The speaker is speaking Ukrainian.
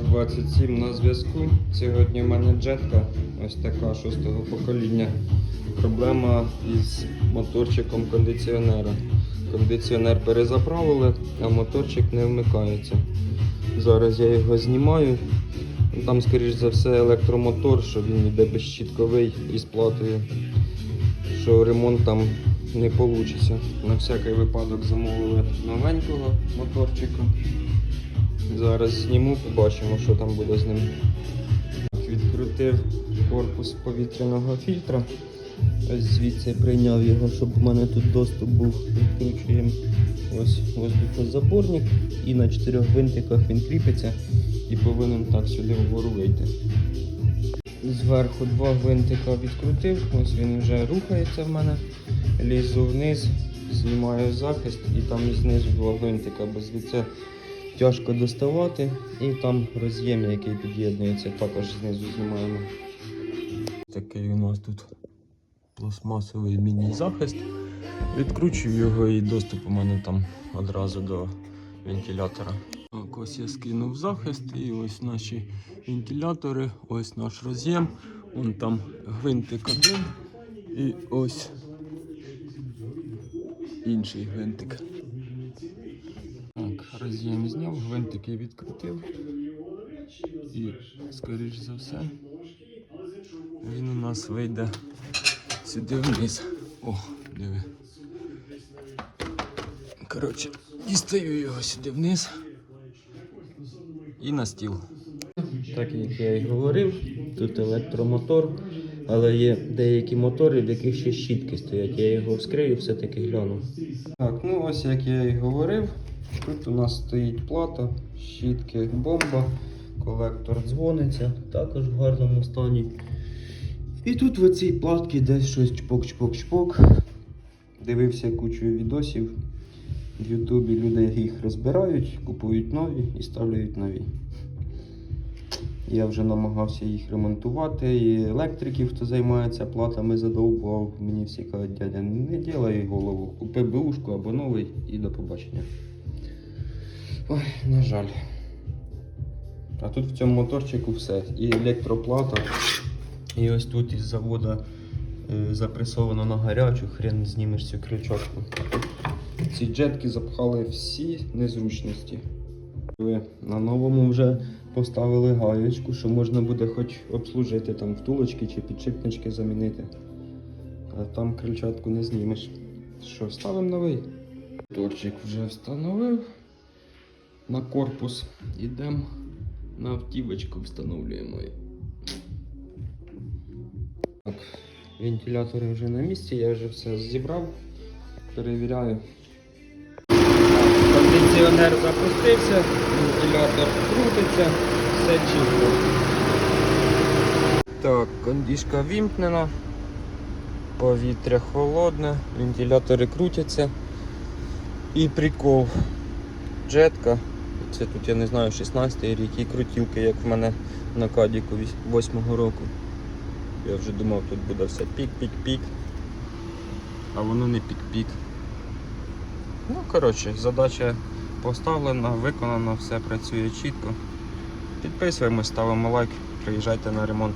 27 на зв'язку. Сьогодні в мене джетка, ось така шостого покоління. Проблема із моторчиком кондиціонера. Кондиціонер перезаправили, а моторчик не вмикається. Зараз я його знімаю. Там, скоріш за все, електромотор, що він йде безщітковий із платою. Що ремонт там не вийде. На всякий випадок замовили новенького моторчика. Зараз зніму, побачимо, що там буде з ним. Відкрутив корпус повітряного фільтра. Ось звідси прийняв його, щоб у мене тут доступ був. Відкручуємо ось воздухозаборник і на чотирьох винтиках він кріпиться і повинен так сюди вгору вийти. Зверху два гвинтика відкрутив, ось він вже рухається в мене. Лізу вниз, знімаю захист і там знизу два гвинтика, бо звідси тяжко доставати. І там роз'єм, який під'єднується, також знизу знімаємо. Такий у нас тут пластмасовий міні-захист. Відкручую його і доступ у мене там одразу до вентилятора. Так, ось я скинув захист і ось наші вентилятори, ось наш роз'єм. Вон там гвинтик один і ось інший гвинтик. Роз'єм зняв, гвинтики відкрутив. І, скоріш за все, він у нас вийде сюди вниз. О, диви. Коротше, дістаю його сюди вниз і на стіл. Так як я і говорив, тут електромотор, але є деякі мотори, в яких ще щітки стоять. Я його вскрию, все-таки гляну. Так, ну ось як я і говорив, тут у нас стоїть плата, щітки, бомба, колектор дзвониться, також в гарному стані. І тут в цій платці десь щось чпок-чпок-чпок. Дивився кучу відосів. В Ютубі люди їх розбирають, купують нові і ставляють нові. Я вже намагався їх ремонтувати. І електриків, хто займається платами, задовбував. Мені всі кажуть, дядя, не ділай голову. Купи бушку або новий і до побачення. Ой, на жаль. А тут в цьому моторчику все. І електроплата. І ось тут із заводу е, запресовано на гарячу, хрен знімеш цю крючочку. Ці джетки запхали всі незручності. Ви На новому вже поставили гаєчку, що можна буде хоч обслужити там втулочки чи підшипнички замінити. А там крильчатку не знімеш. Що, ставимо новий? Торчик вже встановив на корпус. Ідемо на автівочку, встановлюємо. Так, вентилятори вже на місці, я вже все зібрав, перевіряю. Кондиціонер запустився, вентилятор крутиться, все чітко. Так, кондішка вімкнена, повітря холодне, вентилятори крутяться. І прикол. Джетка. Це тут я не знаю 16 рік і крутілки, як в мене на кадіку 8 року. Я вже думав, тут буде все пік-пік-пік. А воно не пік-пік. Ну, коротше, задача поставлена, виконана, все працює чітко. Підписуємось, ставимо лайк, приїжджайте на ремонт.